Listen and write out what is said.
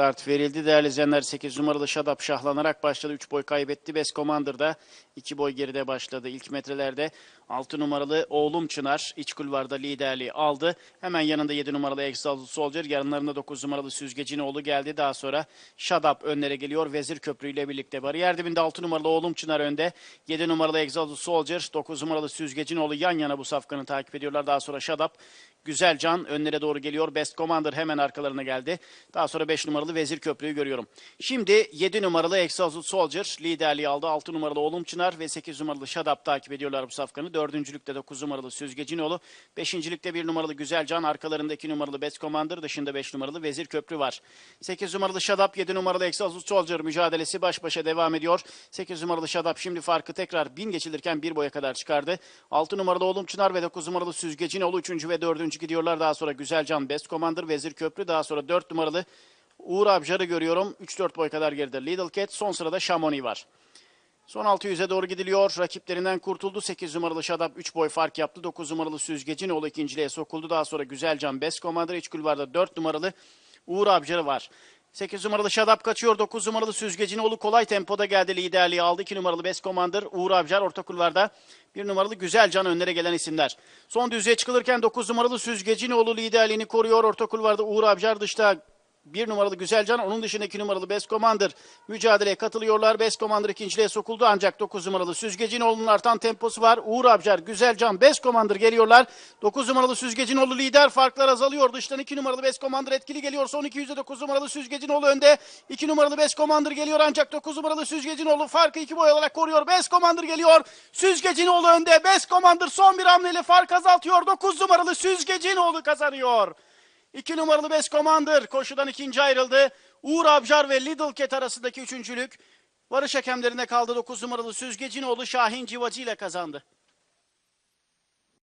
Start verildi. Değerli izleyenler 8 numaralı Şadap şahlanarak başladı. 3 boy kaybetti. Best Commander'da 2 boy geride başladı. İlk metrelerde 6 numaralı Oğlum Çınar iç kulvarda liderliği aldı. Hemen yanında 7 numaralı Exalted Soldier. Yanlarında 9 numaralı Süzgecinoğlu geldi. Daha sonra Şadap önlere geliyor. Vezir Köprü ile birlikte. Bariyer dibinde 6 numaralı Oğlum Çınar önde. 7 numaralı Exalted Soldier. 9 numaralı Süzgecinoğlu yan yana bu safkanı takip ediyorlar. Daha sonra Şadap Güzel Can önlere doğru geliyor. Best Commander hemen arkalarına geldi. Daha sonra 5 numaralı Vezir Köprü'yü görüyorum. Şimdi 7 numaralı Exalted Soldier liderliği aldı. 6 numaralı Oğlum Çınar ve 8 numaralı Şadap takip ediyorlar bu safkanı. Dördüncülükte 9 numaralı Süzgecinoğlu. Beşincilikte 1 numaralı Güzel Can. Arkalarında 2 numaralı Best Commander. Dışında 5 numaralı Vezir Köprü var. 8 numaralı Şadap, 7 numaralı Exalted Soldier mücadelesi baş başa devam ediyor. 8 numaralı Şadap şimdi farkı tekrar 1000 geçilirken 1 boya kadar çıkardı. 6 numaralı Oğlum Çınar ve 9 numaralı Süzgecinoğlu 3. ve 4. gidiyorlar. Daha sonra Güzel Can, Best Commander, Vezir Köprü. Daha sonra 4 numaralı Uğur Abjar'ı görüyorum. 3-4 boy kadar geride. Little Cat. Son sırada Chamonix var. Son 600'e doğru gidiliyor. Rakiplerinden kurtuldu. 8 numaralı Şadap 3 boy fark yaptı. 9 numaralı Süzgecinoğlu ikinciliğe sokuldu. Daha sonra Güzelcan Best Commander iç kulvarda 4 numaralı Uğur Abjarı var. 8 numaralı Şadap kaçıyor. 9 numaralı Süzgecinoğlu kolay tempoda geldi. Liderliği aldı. 2 numaralı Best Commander Uğur Abjar orta kulvarda. 1 numaralı Güzelcan önlere gelen isimler. Son düzlüğe çıkılırken 9 numaralı Süzgecinoğlu liderliğini koruyor. Orta kulvarda Uğur Abjar dışta bir numaralı Güzelcan, onun dışında iki numaralı Best Commander mücadeleye katılıyorlar. Best Commander ikinciliğe sokuldu ancak 9 numaralı Süzgecinoğlu'nun artan temposu var. Uğur Abcar, Güzelcan, Best Commander geliyorlar. 9 numaralı Süzgecinoğlu lider, farklar azalıyor. Dıştan 2 numaralı Best Commander etkili geliyor. Son 200'de 9 numaralı Süzgecinoğlu önde. 2 numaralı Best Commander geliyor ancak 9 numaralı Süzgecinoğlu farkı 2 boy olarak koruyor. Best Commander geliyor. Süzgecinoğlu önde. Best Commander son bir hamleyle fark azaltıyor. 9 numaralı Süzgecinoğlu kazanıyor. 2 numaralı Best Commander koşudan ikinci ayrıldı. Uğur Abjar ve Little Cat arasındaki üçüncülük. Varış hakemlerine kaldı 9 numaralı Süzgecinoğlu Şahin Civacı ile kazandı.